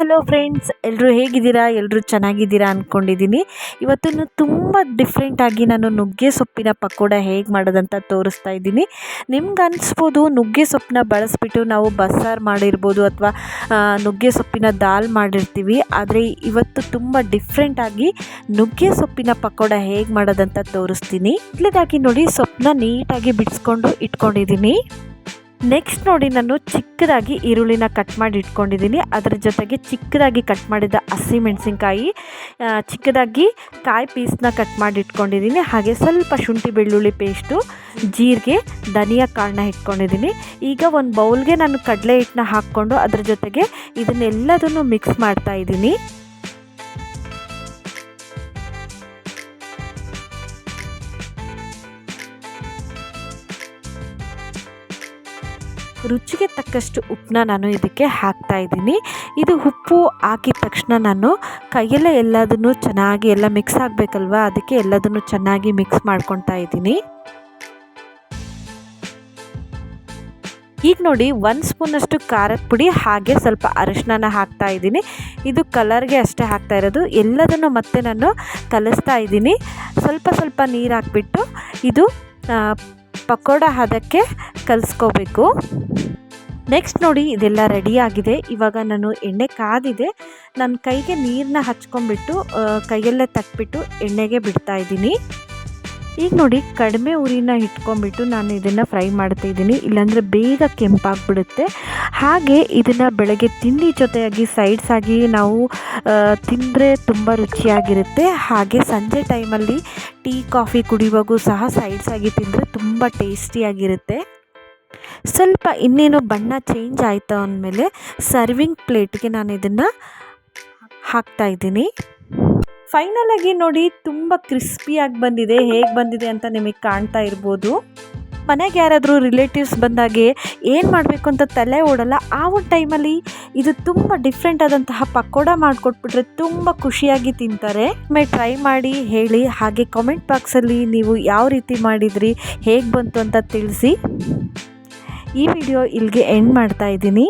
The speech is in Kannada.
ಹಲೋ ಫ್ರೆಂಡ್ಸ್ ಎಲ್ಲರೂ ಹೇಗಿದ್ದೀರಾ? ಎಲ್ಲರೂ ಚೆನ್ನಾಗಿದ್ದೀರಾ ಅಂದ್ಕೊಂಡಿದ್ದೀನಿ ಇವತ್ತು ತುಂಬ ಡಿಫ್ರೆಂಟಾಗಿ ನಾನು ನುಗ್ಗೆ ಸೊಪ್ಪಿನ ಪಕೋಡ ಹೇಗೆ ಮಾಡೋದಂತ ತೋರಿಸ್ತಾ ಇದ್ದೀನಿ. ನಿಮ್ಗೆ ಅನಿಸ್ಬೋದು, ನುಗ್ಗೆ ಸೊಪ್ಪನ್ನ ಬಳಸ್ಬಿಟ್ಟು ನಾವು ಬಸ್ಸಾರು ಮಾಡಿರ್ಬೋದು ಅಥವಾ ನುಗ್ಗೆ ಸೊಪ್ಪಿನ ದಾಲ್ ಮಾಡಿರ್ತೀವಿ. ಆದರೆ ಇವತ್ತು ತುಂಬ ಡಿಫ್ರೆಂಟಾಗಿ ನುಗ್ಗೆ ಸೊಪ್ಪಿನ ಪಕೋಡ ಹೇಗೆ ಮಾಡೋದಂತ ತೋರಿಸ್ತೀನಿ. ಮೊದಲದಾಗಿ ನೋಡಿ ಸೊಪ್ಪನ್ನ ನೀಟಾಗಿ ಬಿಡಿಸ್ಕೊಂಡು ಇಟ್ಕೊಂಡಿದ್ದೀನಿ. ನೆಕ್ಸ್ಟ್ ನೋಡಿ ನಾನು ಚಿಕ್ಕದಾಗಿ ಈರುಳ್ಳಿನ ಕಟ್ ಮಾಡಿ ಇಟ್ಕೊಂಡಿದ್ದೀನಿ. ಅದರ ಜೊತೆಗೆ ಚಿಕ್ಕದಾಗಿ ಕಟ್ ಮಾಡಿದ ಹಸಿಮೆಣಸಿನ್ಕಾಯಿ ಚಿಕ್ಕದಾಗಿ ಕಾಯಿ ಪೀಸ್ನ ಕಟ್ ಮಾಡಿ ಇಟ್ಕೊಂಡಿದ್ದೀನಿ. ಹಾಗೆ ಸ್ವಲ್ಪ ಶುಂಠಿ ಬೆಳ್ಳುಳ್ಳಿ ಪೇಸ್ಟು ಜೀರಿಗೆ, ಧನಿಯಾ ಕಾಳನ್ನ ಇಟ್ಕೊಂಡಿದ್ದೀನಿ. ಈಗ ಒಂದು ಬೌಲ್ಗೆ ನಾನು ಕಡಲೆ ಹಿಟ್ಟನ್ನ ಹಾಕ್ಕೊಂಡು ಅದ್ರ ಜೊತೆಗೆ ಇದನ್ನೆಲ್ಲದನ್ನು ಮಿಕ್ಸ್ ಮಾಡ್ತಾ ಇದ್ದೀನಿ. ರುಚಿಗೆ ತಕ್ಕಷ್ಟು ಉಪ್ಪನ್ನ ನಾನು ಇದಕ್ಕೆ ಹಾಕ್ತಾ ಇದ್ದೀನಿ. ಇದು ಉಪ್ಪು ಹಾಕಿದ ತಕ್ಷಣ ನಾನು ಕೈಯಲ್ಲೇ ಎಲ್ಲದನ್ನು ಚೆನ್ನಾಗಿ ಎಲ್ಲ ಮಿಕ್ಸ್ ಆಗಬೇಕಲ್ವ? ಅದಕ್ಕೆ ಎಲ್ಲದನ್ನು ಚೆನ್ನಾಗಿ ಮಿಕ್ಸ್ ಮಾಡ್ಕೊತಾ ಇದ್ದೀನಿ. ಈಗ ನೋಡಿ, ಒಂದು ಸ್ಪೂನಷ್ಟು ಖಾರದ ಪುಡಿ, ಹಾಗೆ ಸ್ವಲ್ಪ ಅರಶಿನ ಹಾಕ್ತಾ ಇದ್ದೀನಿ. ಇದು ಕಲರ್ಗೆ ಅಷ್ಟೇ ಹಾಕ್ತಾ ಇರೋದು. ಎಲ್ಲದನ್ನು ಮತ್ತೆ ನಾನು ಕಲಿಸ್ತಾ ಇದ್ದೀನಿ. ಸ್ವಲ್ಪ ಸ್ವಲ್ಪ ನೀರು ಹಾಕ್ಬಿಟ್ಟು ಇದು ಪಕೋಡ ಹದಕ್ಕೆ ಕಲಿಸ್ಕೋಬೇಕು. ನೆಕ್ಸ್ಟ್ ನೋಡಿ ಇದೆಲ್ಲ ರೆಡಿಯಾಗಿದೆ ಇವಾಗ ನಾನು ಎಣ್ಣೆ ಕಾದಿದೆ. ನನ್ನ ಕೈಗೆ ನೀರನ್ನ ಹಚ್ಕೊಂಡ್ಬಿಟ್ಟು ಕೈಯಲ್ಲೇ ತಟ್ಬಿಟ್ಟು ಎಣ್ಣೆಗೆ ಬಿಡ್ತಾ ಇದ್ದೀನಿ. ಈಗ ನೋಡಿ, ಕಡಿಮೆ ಉರಿನ ಇಟ್ಕೊಂಡ್ಬಿಟ್ಟು ನಾನು ಇದನ್ನು ಫ್ರೈ ಮಾಡ್ತಾಯಿದ್ದೀನಿ ಇಲ್ಲಾಂದರೆ ಬೇಗ ಕೆಂಪಾಗ್ಬಿಡುತ್ತೆ. ಹಾಗೆ ಇದನ್ನು ಬೆಳಗ್ಗೆ ತಿಂಡಿ ಜೊತೆಯಾಗಿ ಸೈಡ್ಸ್ ಆಗಿ ನಾವು ತಿಂದರೆ ತುಂಬ ರುಚಿಯಾಗಿರುತ್ತೆ. ಹಾಗೆ ಸಂಜೆ ಟೈಮಲ್ಲಿ ಟೀ, ಕಾಫಿ ಕುಡಿಯುವಾಗೂ ಸಹ ಸೈಡ್ಸ್ ಆಗಿ ತಿಂದರೆ ತುಂಬ ಟೇಸ್ಟಿಯಾಗಿರುತ್ತೆ. ಸ್ವಲ್ಪ ಇನ್ನೇನು ಬಣ್ಣ ಚೇಂಜ್ ಆಯಿತು ಅಂದಮೇಲೆ ಸರ್ವಿಂಗ್ ಪ್ಲೇಟ್ಗೆ ನಾನು ಇದನ್ನು ಹಾಕ್ತಾಯಿದ್ದೀನಿ ಫೈನಲಾಗಿ ನೋಡಿ ತುಂಬ ಕ್ರಿಸ್ಪಿಯಾಗಿ ಬಂದಿದೆ. ಹೇಗೆ ಬಂದಿದೆ ಅಂತ ನಿಮಗೆ ಕಾಣ್ತಾ ಇರ್ಬೋದು. ಮನೆಗೆ ಯಾರಾದರೂ ರಿಲೇಟಿವ್ಸ್ ಬಂದಾಗೆ ಏನು ಮಾಡಬೇಕು ಅಂತ ತಲೆ ಓಡಲ್ಲ, ಆ ಒಂದು ಟೈಮಲ್ಲಿ ಇದು ತುಂಬ ಡಿಫ್ರೆಂಟ್ ಆದಂತಹ ಪಕೋಡ ಮಾಡಿಕೊಟ್ಬಿಟ್ರೆ ತುಂಬ ಖುಷಿಯಾಗಿ ತಿಂತಾರೆ. ಮೇ ಟ್ರೈ ಮಾಡಿ ಹೇಳಿ, ಹಾಗೆ ಕಾಮೆಂಟ್ ಬಾಕ್ಸಲ್ಲಿ ನೀವು ಯಾವ ರೀತಿ ಮಾಡಿದ್ರಿ, ಹೇಗೆ ಬಂತು ಅಂತ ತಿಳಿಸಿ. ಈ ವಿಡಿಯೋ ಇಲ್ಲಿಗೆ ಎಂಡ್ ಮಾಡ್ತಾ ಇದ್ದೀನಿ.